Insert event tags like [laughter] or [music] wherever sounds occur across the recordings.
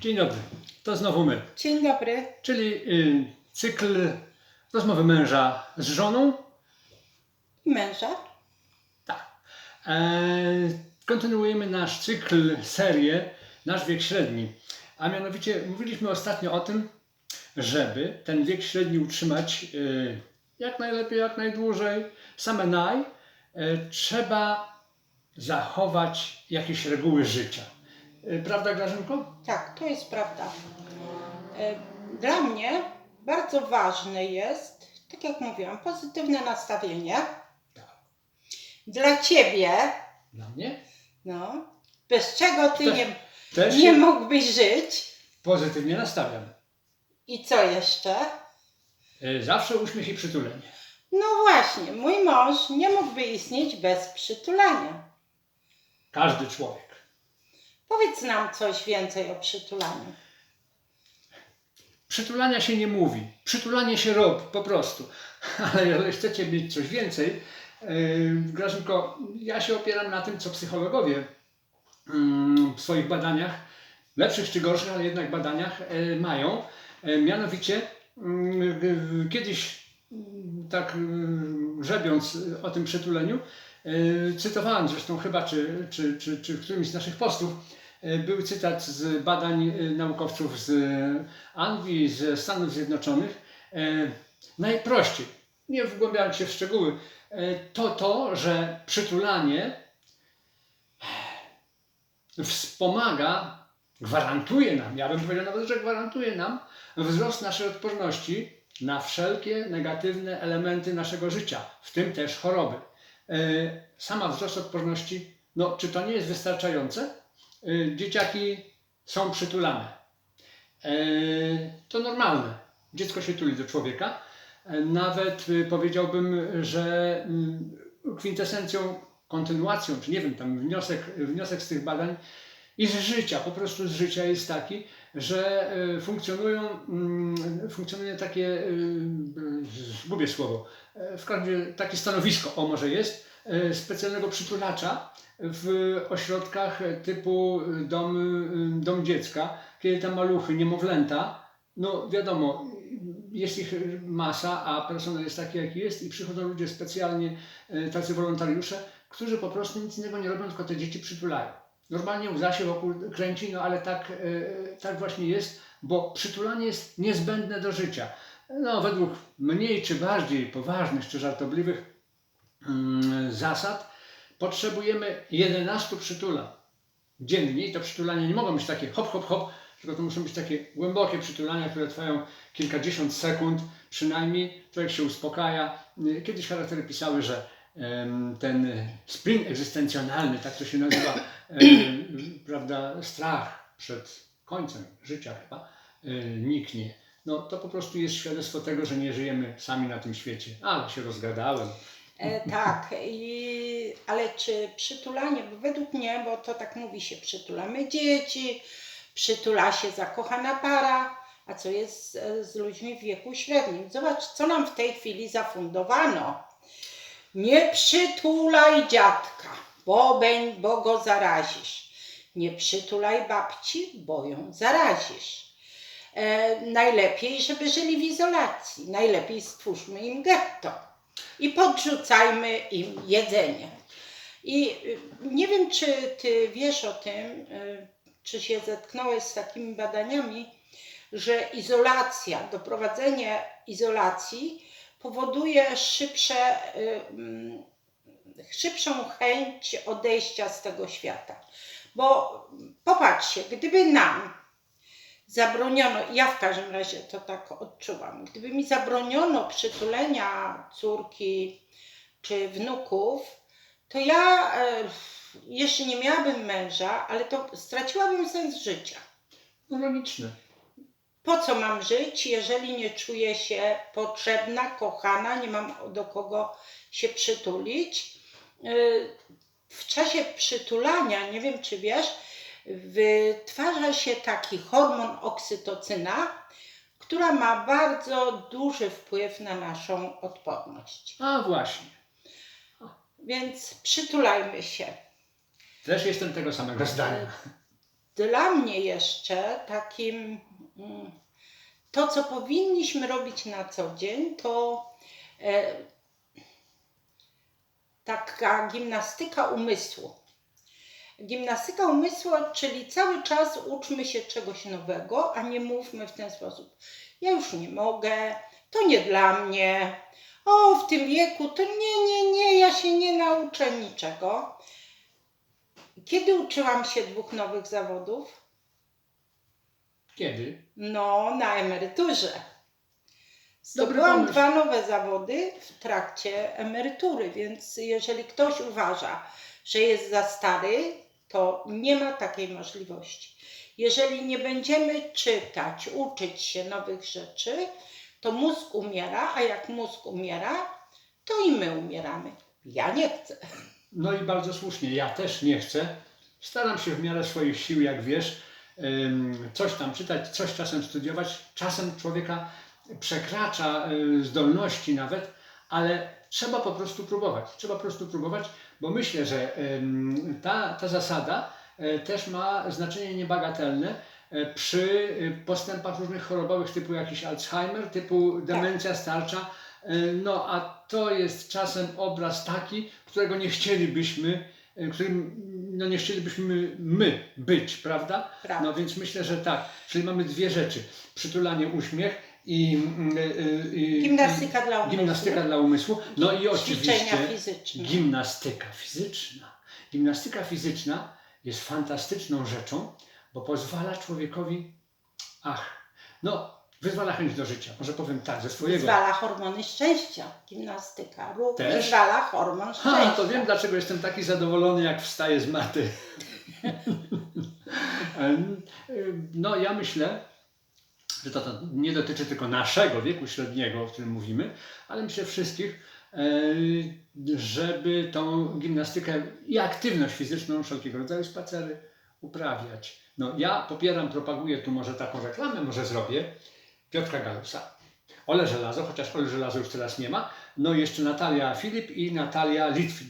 Dzień dobry, to znowu my, Dzień dobry. czyli y, cykl rozmowy męża z żoną. Męża? Tak. E, kontynuujemy nasz cykl, serię Nasz wiek średni. A mianowicie mówiliśmy ostatnio o tym, żeby ten wiek średni utrzymać y, jak najlepiej, jak najdłużej, same naj, y, trzeba zachować jakieś reguły życia. Y, prawda, Grażynko? Tak, to jest prawda. E, Dla mnie bardzo ważne jest, tak jak mówiłam, pozytywne nastawienie. Dla ciebie, Dla mnie? no, bez czego ty Też- nie, Też nie mógłbyś żyć. pozytywnie nastawiam. I co jeszcze? Y, Zawsze uśmiech i przytulenie. No właśnie, mój mąż nie mógłby istnieć bez przytulania. Każdy człowiek. Powiedz nam coś więcej o przytulaniu. Przytulania się nie mówi. Przytulanie się robi po prostu. [laughs] Ale jeżeli chcecie mieć coś więcej, yy, Grażynko, ja się opieram na tym, co psychologowie mm, w swoich badaniach, lepszych czy gorszych, ale jednak badaniach yy, mają. Yy, Mianowicie yy, kiedyś mm, tak grzebiąc o tym przytuleniu, yy, cytowałem zresztą chyba, czy, czy, czy, czy w którymś z naszych postów, był cytat z badań yy, naukowców z Anglii, ze Stanów Zjednoczonych. E, najprościej, nie wgłębiając się w szczegóły, e, to to, że przytulanie wspomaga, gwarantuje nam, ja bym powiedział nawet, że gwarantuje nam wzrost naszej odporności na wszelkie negatywne elementy naszego życia, w tym też choroby. E, Sama wzrost odporności, no czy to nie jest wystarczające? E, Dzieciaki są przytulane. E, To normalne. Dziecko się tuli do człowieka. E, Nawet y, powiedziałbym, że mm, kwintesencją, kontynuacją, czy nie wiem, tam wniosek, wniosek z tych badań i z życia, po prostu z życia jest taki, że funkcjonują, mm, funkcjonuje takie, y, y, zgubię słowo, w każdym razie takie stanowisko, o może jest, specjalnego przytulacza w ośrodkach typu dom, y, dom dziecka, kiedy te maluchy, niemowlęta, no wiadomo, jest ich masa, a personel jest taki, jaki jest i przychodzą ludzie specjalnie, e, tacy wolontariusze, którzy po prostu nic innego nie robią, tylko te dzieci przytulają. Normalnie łza się wokół kręci, no ale tak, e, tak właśnie jest, bo przytulanie jest niezbędne do życia. No, według mniej czy bardziej poważnych czy żartobliwych zasad potrzebujemy 11 przytulań dziennie i to przytulania nie mogą być takie hop, hop, hop, tylko to muszą być takie głębokie przytulania, które trwają kilkadziesiąt sekund przynajmniej. Człowiek się uspokaja. Kiedyś charaktery pisały, że ten sprint egzystencjonalny, tak to się nazywa, prawda, strach przed końcem życia chyba, y, niknie. No to po prostu jest świadectwo tego, że nie żyjemy sami na tym świecie. Ale się rozgadałem. E, tak, i, ale czy przytulanie, bo według mnie, bo to tak mówi się, przytulamy dzieci, przytula się zakochana para, a co jest z, z ludźmi w wieku średnim? Zobacz, co nam w tej chwili zafundowano. Nie przytulaj dziadka, bo, beń, bo go zarazisz. Nie przytulaj babci, bo ją zarazisz. E, najlepiej, żeby żyli w izolacji. Najlepiej stwórzmy im getto i podrzucajmy im jedzenie. I y, nie wiem, czy ty wiesz o tym, y, czy się zetknąłeś z takimi badaniami, że izolacja, doprowadzenie izolacji powoduje szybsze, y, mm, szybszą chęć odejścia z tego świata. Bo popatrzcie, gdyby nam zabroniono, ja w każdym razie to tak odczuwam, gdyby mi zabroniono przytulenia córki czy wnuków, to ja e, jeszcze nie miałabym męża, ale to straciłabym sens życia. No logiczne. Po co mam żyć, jeżeli nie czuję się potrzebna, kochana, nie mam do kogo się przytulić? Y, W czasie przytulania, nie wiem czy wiesz, wytwarza się taki hormon oksytocyna, która ma bardzo duży wpływ na naszą odporność. A właśnie. Więc przytulajmy się. Też jestem tego samego zdania. dla mnie jeszcze takim mm, to, co powinniśmy robić na co dzień, to e, taka gimnastyka umysłu. Gimnastyka umysłu, czyli cały czas uczmy się czegoś nowego, a nie mówmy w ten sposób. Ja już nie mogę, to nie dla mnie. O, w tym wieku to nie, nie, nie, ja się nie nauczę niczego. Kiedy uczyłam się dwóch nowych zawodów? Kiedy? No, na emeryturze. Zdobyłam dwa nowe zawody w trakcie emerytury, więc jeżeli ktoś uważa, że jest za stary, to nie ma takiej możliwości. Jeżeli nie będziemy czytać, uczyć się nowych rzeczy, to mózg umiera, a jak mózg umiera, to i my umieramy. Ja nie chcę. No i bardzo słusznie, ja też nie chcę. Staram się w miarę swoich sił, jak wiesz, coś tam czytać, coś czasem studiować. Czasem człowieka przekracza zdolności nawet, ale trzeba po prostu próbować. Trzeba po prostu próbować, bo myślę, że ta, ta zasada y, też ma znaczenie niebagatelne y, przy y, postępach różnych chorobowych typu jakiś Alzheimer, typu demencja starcza. Y, No a to jest czasem obraz taki, którego nie chcielibyśmy, którym no nie chcielibyśmy my być, prawda? Prawda. No więc myślę, że tak. Czyli mamy dwie rzeczy. Przytulanie, uśmiech i, y, y, y, Gimnastyka dla i umysłu. gimnastyka dla umysłu. No i oczywiście fizyczne. gimnastyka fizyczna. Gimnastyka fizyczna jest fantastyczną rzeczą, bo pozwala człowiekowi, ach, no, wyzwala chęć do życia. Może powiem tak, ze swojego. Wyzwala hormony szczęścia. Gimnastyka również Też? wyzwala hormon szczęścia. Ha, to wiem dlaczego jestem taki zadowolony, jak wstaję z maty. [laughs] No, ja myślę, że to, to nie dotyczy tylko naszego wieku średniego, o którym mówimy, ale myślę wszystkich, e, żeby tą gimnastykę i aktywność fizyczną, wszelkiego rodzaju spacery uprawiać. No, ja popieram, propaguję, tu może taką reklamę może zrobię, Piotra Galusa. Ole Żelazo, chociaż Ole Żelazo już teraz nie ma. No i jeszcze Natalia Filip i Natalia Litwin.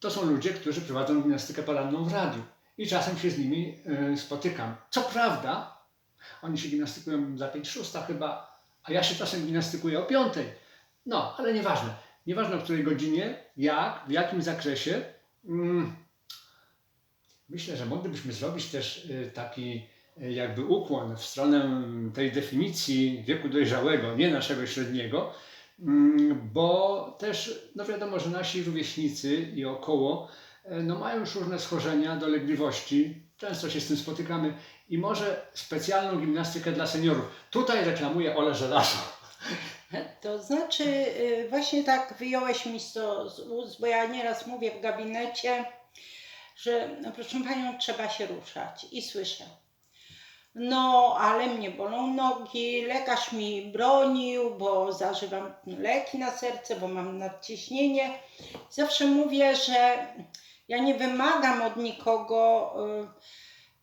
To są ludzie, którzy prowadzą gimnastykę poranną w radiu. I czasem się z nimi y, spotykam. Co prawda, oni się gimnastykują za 5 szósta chyba, a ja się czasem gimnastykuję o 5. No, ale nieważne. Nieważne o której godzinie, jak, w jakim zakresie. Mm, myślę, że moglibyśmy zrobić też y, taki y, jakby ukłon w stronę tej definicji wieku dojrzałego, nie naszego średniego, Mm, bo też, no wiadomo, że nasi rówieśnicy i około e, no mają już różne schorzenia, dolegliwości, często się z tym spotykamy i może specjalną gimnastykę dla seniorów. Tutaj reklamuję Ole Żelazo. To znaczy, y, właśnie tak wyjąłeś mi to z ust, bo ja nieraz mówię w gabinecie, że no, proszę Panią, trzeba się ruszać i słyszę. No, ale mnie bolą nogi, lekarz mi bronił, bo zażywam leki na serce, bo mam nadciśnienie. Zawsze mówię, że ja nie wymagam od nikogo y,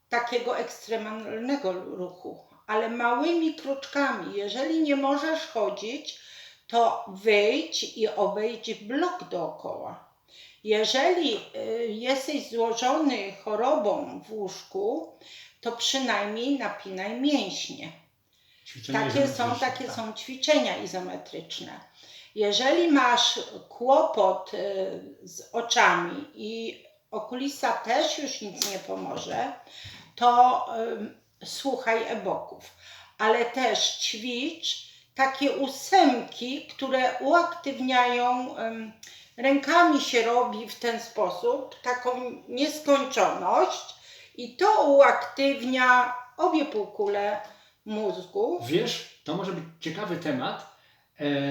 takiego ekstremalnego ruchu, ale małymi kroczkami. Jeżeli nie możesz chodzić, to wyjdź i obejdź blok dookoła. Jeżeli y, jesteś złożony chorobą w łóżku, to przynajmniej napinaj mięśnie. Ćwiczenia Takie są, takie tak. są ćwiczenia izometryczne. Jeżeli masz kłopot y, z oczami i okulista też już nic nie pomoże, to y, słuchaj e-booków, ale też ćwicz takie ósemki, które uaktywniają, rękami się robi w ten sposób, taką nieskończoność i to uaktywnia obie półkule mózgu. Wiesz, to może być ciekawy temat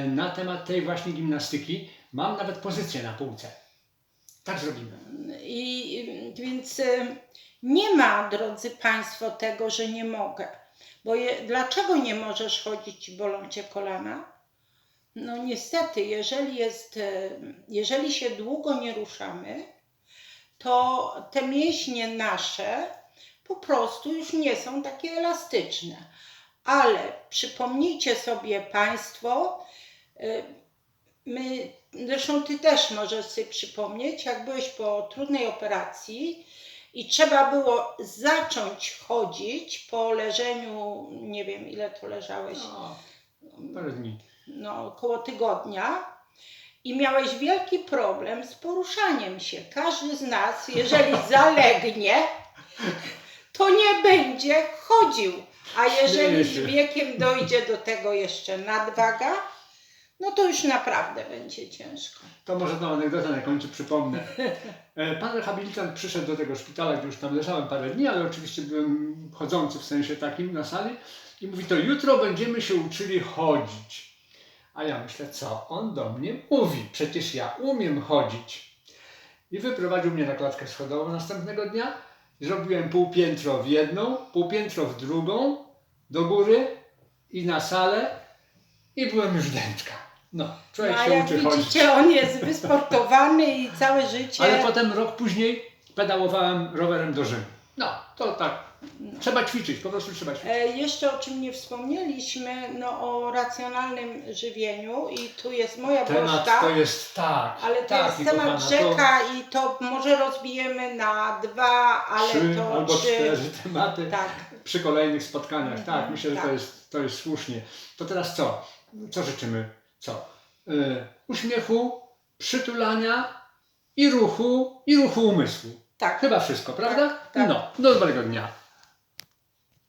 na temat tej właśnie gimnastyki. Mam nawet pozycję na półce. Tak zrobimy. I więc y, nie ma, drodzy Państwo, tego, że nie mogę. Bo je, dlaczego nie możesz chodzić i bolą cię kolana? No niestety, jeżeli, jest, y, jeżeli się długo nie ruszamy, to te mięśnie nasze po prostu już nie są takie elastyczne. Ale przypomnijcie sobie Państwo, y, my, zresztą Ty też możesz sobie przypomnieć, jak byłeś po trudnej operacji I trzeba było zacząć chodzić po leżeniu, nie wiem ile to leżałeś, No, parę dni. no około tygodnia. I miałeś wielki problem z poruszaniem się. Każdy z nas, jeżeli [laughs] zalegnie, to nie będzie chodził. A jeżeli z wiekiem dojdzie do tego jeszcze nadwaga, no to już naprawdę będzie ciężko. To może tą anegdotę na końcu przypomnę. E, Pan rehabilitant przyszedł do tego szpitala, gdzie już tam leżałem parę dni, ale oczywiście byłem chodzący w sensie takim na sali i mówi to jutro będziemy się uczyli chodzić. A ja myślę, co on do mnie mówi? Przecież ja umiem chodzić. I wyprowadził mnie na klatkę schodową następnego dnia. Zrobiłem półpiętro w jedną, półpiętro w drugą, do góry i na salę i byłem już dętka. No, człowiek No, się jak uczy chodzić. widzicie, on jest wysportowany i całe życie. Ale potem rok później pedałowałem rowerem do Rzymu. No, to tak. Trzeba ćwiczyć, po prostu trzeba ćwiczyć. E, Jeszcze o czym nie wspomnieliśmy, no o racjonalnym żywieniu i tu jest moja Temat to jest tak. ale to tak, jest i temat kochana, rzeka i to może rozbijemy na dwa, ale trzy to albo trzy. cztery tematy Tak. przy kolejnych spotkaniach. Mhm, tak, myślę, że tak. to jest, to jest słusznie. To teraz co? Co życzymy? Co? Y, uśmiechu, przytulania i ruchu, i ruchu umysłu. Tak. Chyba wszystko, prawda? tak. No, do dobrego dnia.